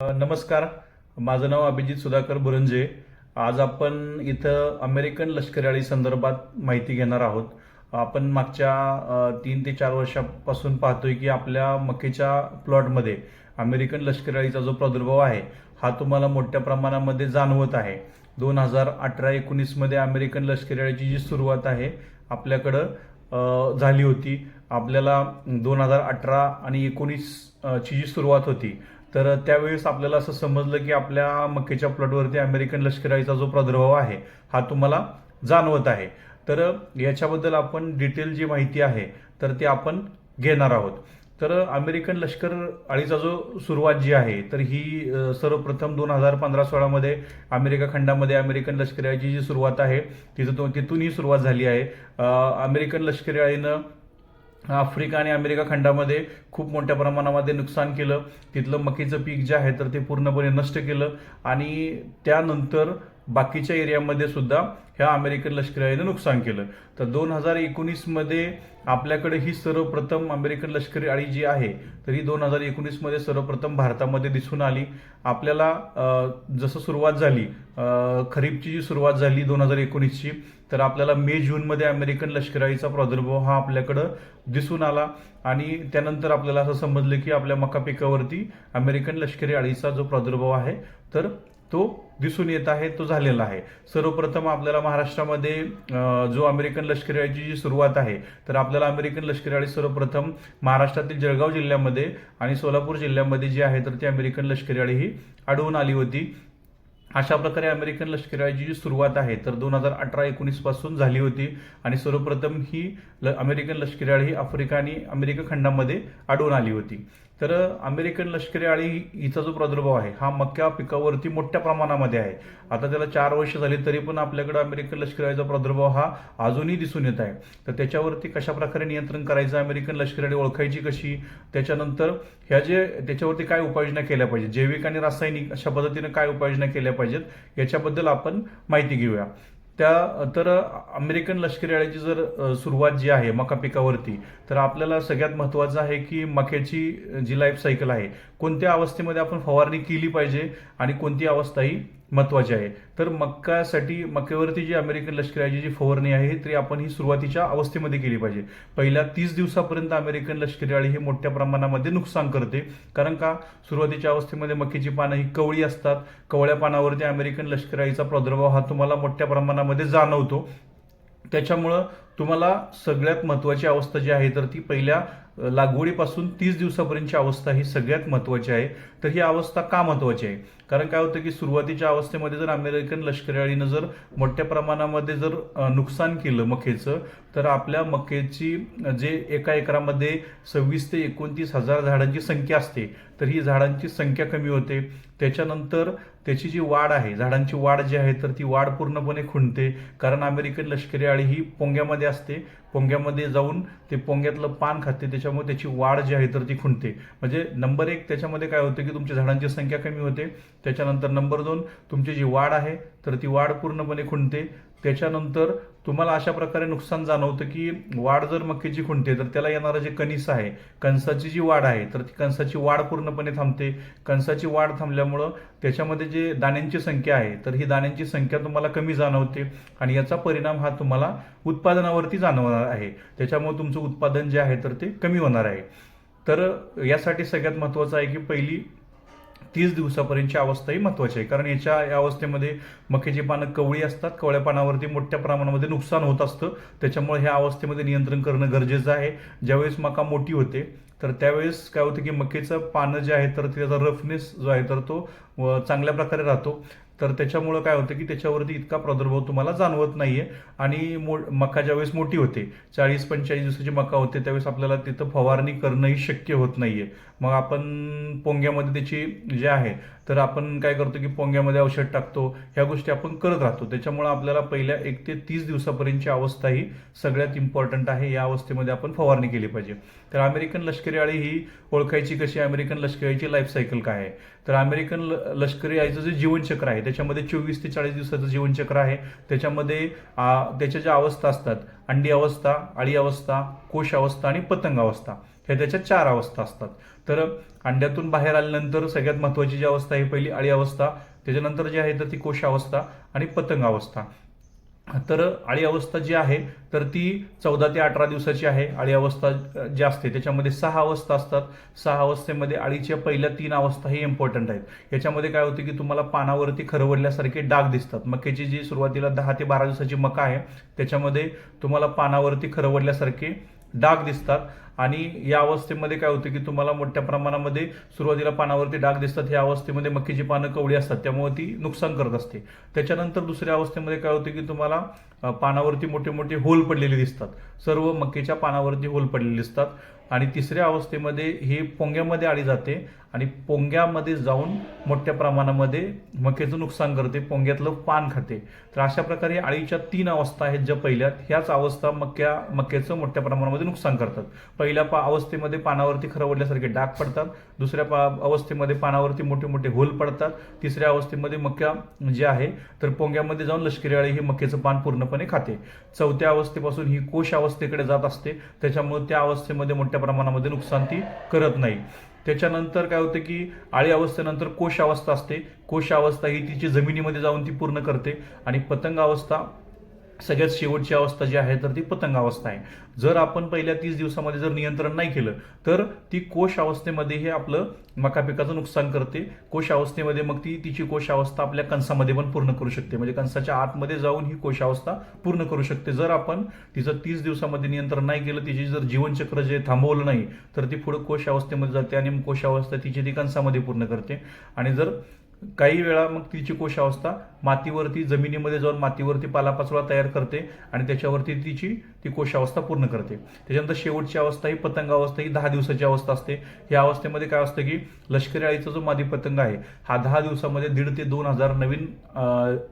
नमस्कार. माझं नाव अभिजित सुधाकर बुरंजे. आज आपण इथं अमेरिकन लष्करी अळी संदर्भात माहिती घेणार आहोत. आपण मागच्या तीन ते चार वर्षापासून पाहतोय की आपल्या मकेच्या प्लॉटमध्ये अमेरिकन लष्करी अळीचा जो प्रादुर्भाव आहे हा तुम्हाला मोठ्या प्रमाणामध्ये जाणवत आहे. दोन हजार अठरा एकोणीसमध्ये अमेरिकन लष्करी अळीची जी सुरुवात आहे आपल्याकडं झाली होती. आपल्याला दोन हजार अठरा आणि एकोणीस ची जी सुरुवात होती तर त्यावेळेस आपल्याला असं समजलं की आपल्या मक्केच्या प्लॉटवरती अमेरिकन लष्कराचा जो प्रादुर्भाव आहे हा तुम्हाला जाणवत आहे. तर याच्याबद्दल आपण डिटेल जी माहिती आहे तर ती आपण घेणार आहोत. तर अमेरिकन लष्कर अळीचा जो सुरुवात जी आहे तर ही सर्वप्रथम दोन हजार पंधरा सोळामध्ये अमेरिका खंडामध्ये अमेरिकन लष्करी अळीची जी सुरुवात आहे तिथं तिथून ही सुरुवात झाली आहे. अमेरिकन लष्करी अळीनं आफ्रिका आणि अमेरिका खंडामध्ये खूप मोठ्या प्रमाणामध्ये नुकसान केलं. तिथलं मकीचं पीक जे आहे तर ते पूर्णपणे नष्ट केलं. आणि त्यानंतर बाकीच्या एरियामध्ये सुद्धा ह्या अमेरिकन लष्करी नुकसान केलं. तर दोन हजार एकोणीसमध्ये आपल्याकडे ही सर्वप्रथम अमेरिकन लष्करी अळी जी आहे तर ही दोन हजार एकोणीसमध्ये सर्वप्रथम भारतामध्ये दिसून आली. आपल्याला जसं सुरुवात झाली खरीपची जी सुरुवात झाली दोन हजार एकोणीसची तर आपल्याला मे जूनमध्ये अमेरिकन लष्कराईचा प्रादुर्भाव हा आपल्याकडं दिसून आला. आणि त्यानंतर आपल्याला असं समजलं की आपल्या मका पिकावरती अमेरिकन लष्करी अळीचा जो प्रादुर्भाव आहे तर तो दिसून येत आहे तो झालेला आहे. सर्वप्रथम आपल्याला महाराष्ट्रामध्ये जो अमेरिकन लष्करी जी सुरुवात आहे तर आपल्याला अमेरिकन लष्करी सर्वप्रथम महाराष्ट्रातील जळगाव जिल्ह्यामध्ये आणि सोलापूर जिल्ह्यामध्ये जी आहे तर ती अमेरिकन लष्करी ही आढळून आली होती. अशा प्रकारे अमेरिकन लष्करी जी सुरुवात आहे तर दोन हजार अठरा एकोणीसपासून झाली होती आणि सर्वप्रथम ही ल- अमेरिकन लष्करी ही आफ्रिका आणि अमेरिका खंडामध्ये आढळून आली होती. तर अमेरिकन लष्करी आळी हिचा जो प्रादुर्भाव आहे हा मक्का पिकावरती मोठ्या प्रमाणामध्ये आहे. आता त्याला चार वर्ष झाली तरी पण आपल्याकडे अमेरिकन लष्करी आळीचा प्रादुर्भाव हा अजूनही दिसून येत आहे. तर त्याच्यावरती कशा प्रकारे नियंत्रण करायचं अमेरिकन लष्करी आळी ओळखायची कशी? त्याच्यानंतर ह्या जे त्याच्यावरती काय उपाययोजना केल्या पाहिजेत? जैविक आणि रासायनिक अशा पद्धतीनं काय उपाययोजना केल्या पाहिजेत? याच्याबद्दल आपण माहिती घेऊया. त्या तर अमेरिकन लष्करी अळ्याची जर सुरुवात जी आहे मका पिकावरती तर आपल्याला सगळ्यात महत्त्वाचं आहे की मक्याची जी लाईफ सायकल आहे कोणत्या अवस्थेमध्ये आपण फवारणी केली पाहिजे आणि कोणती अवस्था ही महत्त्वाचे आहे. तर मक्यासाठी मक्यावरती जी अमेरिकन लष्कराची जी फवारणी आहे ती आपण ही सुरुवातीच्या अवस्थेमध्ये केली पाहिजे. पहिल्या तीस दिवसापर्यंत अमेरिकन लष्करी अळी ही मोठ्या प्रमाणामध्ये नुकसान करते. कारण का? सुरुवातीच्या अवस्थेमध्ये मक्याची पानं ही कवळी असतात. कवळ्या पानावरती अमेरिकन लष्करी अळीचा प्रादुर्भाव हा तुम्हाला मोठ्या प्रमाणामध्ये जाणवतो. त्याच्यामुळं तुम्हाला सगळ्यात महत्त्वाची अवस्था जी आहे तर ती पहिल्या लागवडीपासून तीस दिवसापर्यंतची अवस्था ही सगळ्यात महत्त्वाची आहे. तर ही अवस्था का महत्त्वाची आहे? कारण काय होतं की सुरुवातीच्या अवस्थेमध्ये जर अमेरिकन लष्करी अळीनं जर मोठ्या प्रमाणामध्ये जर नुकसान केलं मकेचं तर आपल्या मकेची जे एका एकरामध्ये सव्वीस ते एकोणतीस हजार झाडांची संख्या असते तर ही झाडांची संख्या कमी होते. त्याच्यानंतर त्याची जी वाढ आहे झाडांची वाढ जी आहे तर ती वाढ पूर्णपणे खुंटते. कारण अमेरिकन लष्करी अळी ही पोंग्यामध्ये असते पोंग्यामध्ये जाऊन ते पोंग्यातलं पान खाते त्याच्यामुळे त्याची वाढ जी आहे तर ती खुंटते. म्हणजे नंबर एक त्याच्यामध्ये काय होतं की तुमच्या झाडांची संख्या कमी होते त्याच्यानंतर नंबर दोन तुमची जी वाढ आहे तर ती वाढ पूर्णपणे खुंटते. त्याच्यानंतर तुम्हाला अशा प्रकारे नुकसान जाणवतं की वाढ जर मक्याची खुंटते तर त्याला येणारं जे कणीस आहे कणसाची जी वाढ आहे तर ती कणसाची वाढ पूर्णपणे थांबते. कणसाची वाढ थांबल्यामुळं त्याच्यामध्ये जे दाण्यांची संख्या आहे तर ही दाण्यांची संख्या तुम्हाला कमी जाणवते आणि याचा परिणाम हा तुम्हाला उत्पादनावरती जाणवणार आहे. त्याच्यामुळे तुमचं उत्पादन जे आहे तर ते कमी होणार आहे. तर यासाठी सगळ्यात महत्त्वाचं आहे की पहिली तीस दिवसापर्यंतची अवस्था ही महत्वाची आहे. कारण याच्या या अवस्थेमध्ये मक्याची पानं कवळी असतात कवळ्या पानावरती मोठ्या प्रमाणामध्ये नुकसान होत असतं. त्याच्यामुळे ह्या अवस्थेमध्ये नियंत्रण करणं गरजेचं आहे. ज्यावेळेस मका मोठी होते तर त्यावेळेस काय होतं की मक्याचं पानं जे आहे तर त्याचा रफनेस जो आहे तर तो चांगल्या प्रकारे राहतो. तर त्याच्यामुळं काय होतं की त्याच्यावरती इतका प्रादुर्भाव तुम्हाला जाणवत नाही आहे आणि मो मका ज्यावेळेस मोठी होते चाळीस पंचेचाळीस दिवसाची मका होते त्यावेळेस आपल्याला तिथं फवारणी करणंही शक्य होत नाही आहे मग आपण पोंग्यामध्ये त्याची जे आहे तर आपण काय करतो की पोंग्यामध्ये औषध टाकतो ह्या गोष्टी आपण करत राहतो. त्याच्यामुळे आपल्याला पहिल्या एक ते तीस दिवसापर्यंतची अवस्था ही सगळ्यात इम्पॉर्टंट आहे. या अवस्थेमध्ये आपण फवारणी केली पाहिजे. तर अमेरिकन लष्करी अळी ही ओळखायची कशी? अमेरिकन लष्करी अळीची लाईफ सायकल काय आहे? तर अमेरिकन ल- लष्करी आईचं जे जीवनचक्र आहे त्याच्यामध्ये चोवीस ते चाळीस दिवसाचं जीवनचक्र आहे. त्याच्यामध्ये त्याच्या ज्या अवस्था असतात अंडी अवस्था अळी अवस्था कोश अवस्था आणि पतंग अवस्था. ह्या त्याच्या चार अवस्था असतात. तर अंड्यातून बाहेर आल्यानंतर सगळ्यात महत्वाची जी अवस्था आहे पहिली अळी अवस्था त्याच्यानंतर जी आहे तर ती कोशावस्था आणि पतंग अवस्था. तर अळी अवस्था जी आहे तर ती चौदा ते अठरा दिवसाची आहे. अळी अवस्था जी असते त्याच्यामध्ये सहा अवस्था असतात. सहा अवस्थेमध्ये अळीच्या पहिल्या तीन अवस्था ही इम्पॉर्टंट आहेत. याच्यामध्ये काय होते की तुम्हाला पानावरती खरवडल्यासारखे डाग दिसतात. मक्याची जी सुरुवातीला दहा ते बारा दिवसाची मका आहे त्याच्यामध्ये तुम्हाला पानावरती खरवडल्यासारखे डाग दिसतात. आणि या अवस्थेमध्ये काय होतं की तुम्हाला मोठ्या प्रमाणामध्ये सुरुवातीला पानावरती डाग दिसतात. या अवस्थेमध्ये मक्कीची पानं कवळी असतात. त्यामुळे ती नुकसान करत असते. त्याच्यानंतर दुसऱ्या अवस्थेमध्ये काय होतं की तुम्हाला पानावरती मोठे मोठे होल पडलेले दिसतात. सर्व मक्कीच्या पानावरती होल पडलेले दिसतात. आणि तिसऱ्या अवस्थेमध्ये हे पोंग्यामध्ये आळी जाते. आणि पोंग्यामध्ये जाऊन मोठ्या प्रमाणामध्ये मक्याचं नुकसान करते पोंग्यातलं पान खाते. तर अशा प्रकारे अळीच्या तीन अवस्था आहेत ज्या पहिल्यात ह्याच अवस्था मक्या मक्याचं मोठ्या प्रमाणामध्ये नुकसान करतात. पहिल्या पा अवस्थेमध्ये पानावरती खरवडल्यासारखे डाग पडतात दुसऱ्या पा अवस्थेमध्ये पानावरती मोठे मोठे होल पडतात तिसऱ्या अवस्थेमध्ये मक्या जे आहे तर पोंग्यामध्ये जाऊन लष्करी अळी हे मक्याचं पान पूर्णपणे खाते. चौथ्या अवस्थेपासून ही कोश अवस्थेकडे जात असते त्याच्यामुळे त्या अवस्थेमध्ये मोठ्या प्रमाणामध्ये नुकसान ती करत नाही. त्याच्यानंतर काय होतं की आळी अवस्थेनंतर कोश अवस्था असते. कोश अवस्था ही तिची जमिनीमध्ये जाऊन ती पूर्ण करते आणि पतंग अवस्था सगळ्यात शेवटची अवस्था जी आहे तर ती पतंग अवस्था आहे. जर आपण पहिल्या तीस दिवसामध्ये जर नियंत्रण नाही केलं तर ती कोश अवस्थेमध्ये हे आपलं मका पिकाचं नुकसान करते. कोश अवस्थेमध्ये मग ती तिची कोश अवस्था आपल्या कणसामध्ये पण पूर्ण करू शकते. म्हणजे कंसाच्या आतमध्ये जाऊन ही कोश अवस्था पूर्ण करू शकते. जर आपण तिचं तीस दिवसामध्ये नियंत्रण नाही केलं तिची जर जीवनचक्र जे थांबवलं नाही तर ती पुढे कोश अवस्थेमध्ये जाते आणि मग कोश अवस्था तिची ती कणसामध्ये पूर्ण करते. आणि जर काही वेळा मग तिची कोशावस्था मातीवरती जमिनीमध्ये जाऊन मातीवरती पालापाचोळा तयार करते आणि त्याच्यावरती तिची ती कोशावस्था पूर्ण करते. त्याच्यानंतर शेवटची अवस्था ही पतंग अवस्था ही दहा दिवसाची अवस्था असते. या अवस्थेमध्ये काय असतं की लष्करी अळीचा जो मादी पतंग आहे हा दहा दिवसामध्ये दीड ते दोन हजार नवीन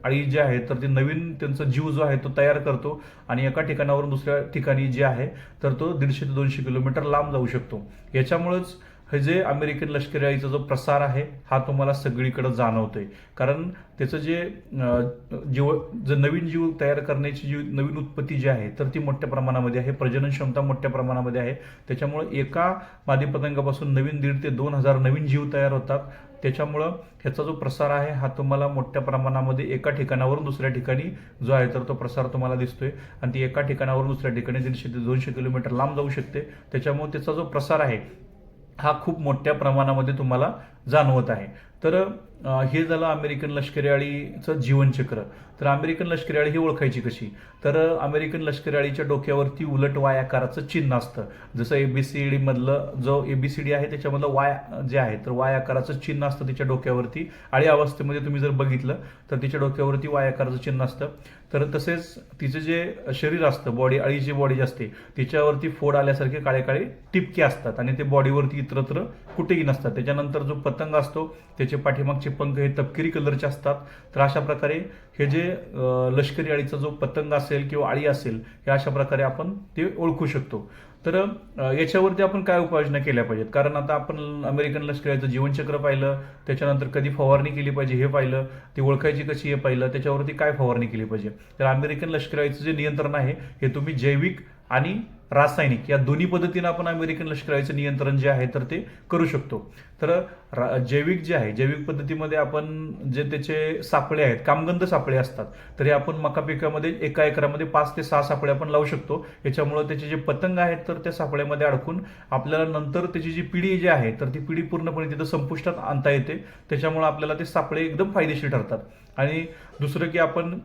अळी जे आहे तर ते नवीन त्यांचा जीव जो आहे तो तयार करतो आणि एका ठिकाणावरून दुसऱ्या ठिकाणी जे आहे तर तो दीडशे ते दोनशे किलोमीटर लांब जाऊ शकतो. याच्यामुळेच हे जे अमेरिकन लष्करी जो प्रसार आहे हा तुम्हाला सगळीकडे जाणवतोय. कारण त्याचं जे जीव जे नवीन जीव तयार करण्याची जी नवीन उत्पत्ती जी आहे तर ती मोठ्या प्रमाणामध्ये आहे. प्रजनन क्षमता मोठ्या प्रमाणामध्ये आहे. त्याच्यामुळं एका मादी पतंगापासून नवीन दीड ते दोन हजार नवीन जीव तयार होतात. त्याच्यामुळं ह्याचा जो प्रसार आहे हा तुम्हाला मोठ्या प्रमाणामध्ये एका ठिकाणावरून दुसऱ्या ठिकाणी जो आहे तर तो प्रसार तुम्हाला दिसतोय. आणि ती एका ठिकाणावरून दुसऱ्या ठिकाणी दीडशे ते दोनशे किलोमीटर लांब जाऊ शकते. त्याच्यामुळे त्याचा जो प्रसार आहे हा खूप मोठ्या प्रमाणामध्ये तुम्हाला जाणवत आहे. तर हे झालं अमेरिकन लष्करी अळीचं जीवनचक्र. तर अमेरिकन लष्करी अळी ही ओळखायची कशी? तर अमेरिकन लष्करी अळीच्या डोक्यावरती उलट वाय आकाराचं चिन्ह असतं. जसं एबीसीडी मधलं जो एबीसीडी आहे त्याच्यामधलं वाय जे आहे तर वाय आकाराचं चिन्ह असतं तिच्या डोक्यावरती. अळी अवस्थेमध्ये तुम्ही जर बघितलं तर तिच्या डोक्यावरती वाय आकाराचं चिन्ह असतं. तर तसेच तिचं जे शरीर असतं बॉडी अळीची बॉडी जी असते तिच्यावरती फोड आल्यासारखे काळे काळे टिपके असतात आणि ते बॉडीवरती इतरत्र कुठेही नसतात. त्याच्यानंतर जो पतंग असतो त्याचे पाठीमागचे पंख हे तपकिरी कलरचे असतात तर अशा प्रकारे हे जे लष्करी अळीचा जो पतंग असेल किंवा अळी असेल हे अशा प्रकारे आपण ते ओळखू शकतो. तर याच्यावरती आपण काय उपाययोजना केल्या पाहिजेत? कारण आता आपण अमेरिकन लष्कराचं जीवनचक्र पाहिलं त्याच्यानंतर कधी फवारणी केली पाहिजे हे पाहिलं ती ओळखायची कशी हे पाहिलं त्याच्यावरती काय फवारणी केली पाहिजे? तर अमेरिकन लष्कराचं जे नियंत्रण आहे हे तुम्ही जैविक आणि रासायनिक या दोन्ही पद्धतीनं आपण अमेरिकन लष्कराचं नियंत्रण जे आहे तर ते करू शकतो. तर रा- जैविक जे आहे जैविक पद्धतीमध्ये आपण जे त्याचे सापळे आहेत कामगंध सापळे असतात तर हे आपण मका पिकामध्ये एका एकरामध्ये पाच ते सहा सापळे आपण लावू शकतो. याच्यामुळे त्याचे जे पतंग आहेत तर त्या सापळ्यामध्ये अडकून आपल्याला नंतर त्याची जी पिढी जी आहे तर ती पिढी पूर्णपणे तिथं संपुष्टात आणता येते. त्याच्यामुळे आपल्याला ते सापळे एकदम फायदेशीर ठरतात. आणि दुसरं की आपण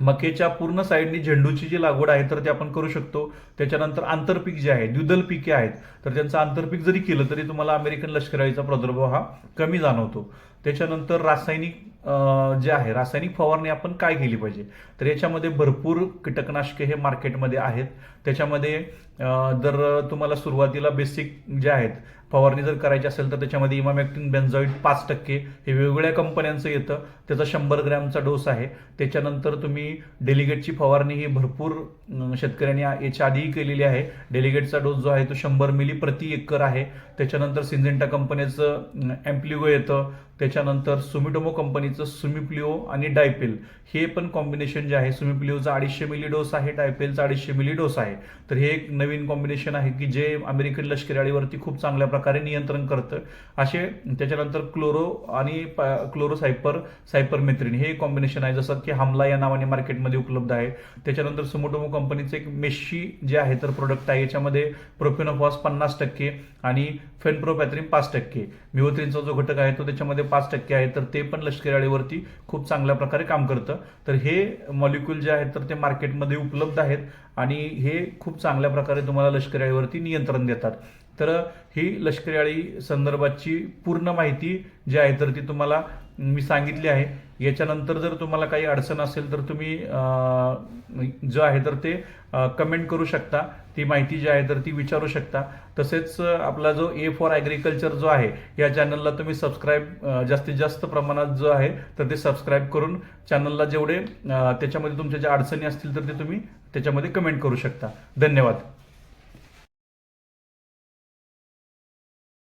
मकेच्या पूर्ण साईडनी झेंडूची जी लागवड आहे तर ते आपण करू शकतो. त्याच्यानंतर आंतरपीक जे आहे द्विदल पिके आहेत तर त्यांचं आंतरपीक जरी केलं तरी तुम्हाला अमेरिकन लष्कराईचा प्रादुर्भाव हा कमी जाणवतो. त्याच्यानंतर रासायनिक जे आहे रासायनिक फवारणी आपण काय केली पाहिजे? तर याच्यामध्ये भरपूर कीटकनाशके हे मार्केटमध्ये आहेत. त्याच्यामध्ये जर तुम्हाला सुरुवातीला बेसिक जे आहेत फवारणी जर करायची असेल तर त्याच्यामध्ये इमामॅक्टिन बेन्झॉईड पाच टक्के हे वेगवेगळ्या कंपन्यांचं येतं. त्याचा शंभर ग्रॅमचा डोस आहे. त्याच्यानंतर तुम्ही डेलिगेटची फवारणी ही भरपूर शेतकऱ्यांनी याच्या आधीही केलेली आहे. डेलिगेटचा डोस जो आहे तो शंभर मिली प्रति एकर आहे. त्याच्यानंतर सिंजेंटा कंपनीचं एम्प्लिगो येतं. त्याच्यानंतर सुमिटोमो कंपनीचं सुमिप्लिओ आणि डायपेल. हे पण कॉम्बिनेशन जे आहे सुमिप्लिओचा अडीचशे मिली डोस आहे डायपेलचा अडीचशे मिली डोस आहे. तर हे एक नवीन कॉम्बिनेशन आहे की जे अमेरिकन लष्करी खूप चांगल्या प्रकारे नियंत्रण करतं. असे त्याच्यानंतर क्लोरो आणि क्लोरो सायपर सायपरमेथ्रिन हे कॉम्बिनेशन आहे जसं की हमला या नावाने मार्केटमध्ये उपलब्ध आहे. त्याच्यानंतर सुमोटोमो कंपनीचं एक मेशी जे आहे तर प्रोडक्ट आहे याच्यामध्ये प्रोफिनोफॉस पन्नास टक्के आणि फेनप्रोपॅथ्रिन पाच टक्के. मिओथ्रिनचा जो घटक आहे तो त्याच्यामध्ये पाच टक्के आहे तर ते पण लष्करी अळीवरती खूप चांगल्या प्रकारे काम करतं. तर हे मॉलिक्यूल जे आहेत तर ते मार्केटमध्ये उपलब्ध आहेत आणि हे खूप चांगल्या प्रकारे तुम्हाला लष्करी अळीवरती नियंत्रण देतात. तर ही लष्करी अळी संदर्भाची पूर्ण माहिती जी आहे तर ती तुम्हाला मी सांगितली आहे. याच्यानंतर जर तुम्हाला काही अडचण असेल तर तुम्ही जो आहे तर ते कमेंट करू शकता. ती माहिती जी आहे तर ती विचारू शकता. तसेच आपला जो ए फॉर ॲग्रिकल्चर जो आहे या चॅनलला तुम्ही सबस्क्राईब जास्तीत जास्त प्रमाणात जो आहे तर ते सबस्क्राईब करून चॅनलला जेवढे त्याच्यामध्ये तुमच्या ज्या अडचणी असतील तर ते तुम्ही त्याच्यामध्ये कमेंट करू शकता. धन्यवाद.